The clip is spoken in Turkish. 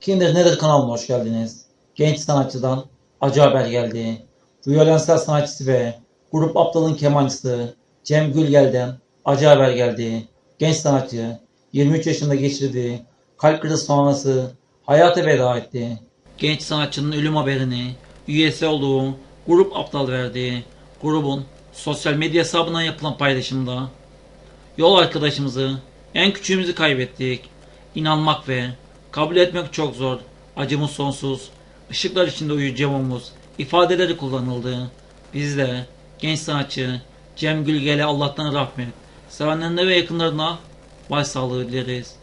Kimdir Nedir kanalına hoş geldiniz. Genç sanatçıdan acı haber geldi. Violensel sanatçısı ve Grup Aptal'ın kemancısı Cem Gülgel'den acı haber geldi. Genç sanatçı 23 yaşında geçirdiği kalp krizi sonrası hayata veda etti. Genç sanatçının ölüm haberini üyesi olduğu Grup Aptal verdi. Grubun sosyal medya hesabından yapılan paylaşımda Yol arkadaşımızı, en küçüğümüzü kaybettik. İnanmak ve kabul etmek çok zor. Acımız sonsuz. Işıklar içinde uyuyacağımız ifadeleri kullanıldı. Biz de genç sanatçı Cem Gülgel'e Allah'tan rahmet, sevenlerine ve yakınlarına başsağlığı dileriz.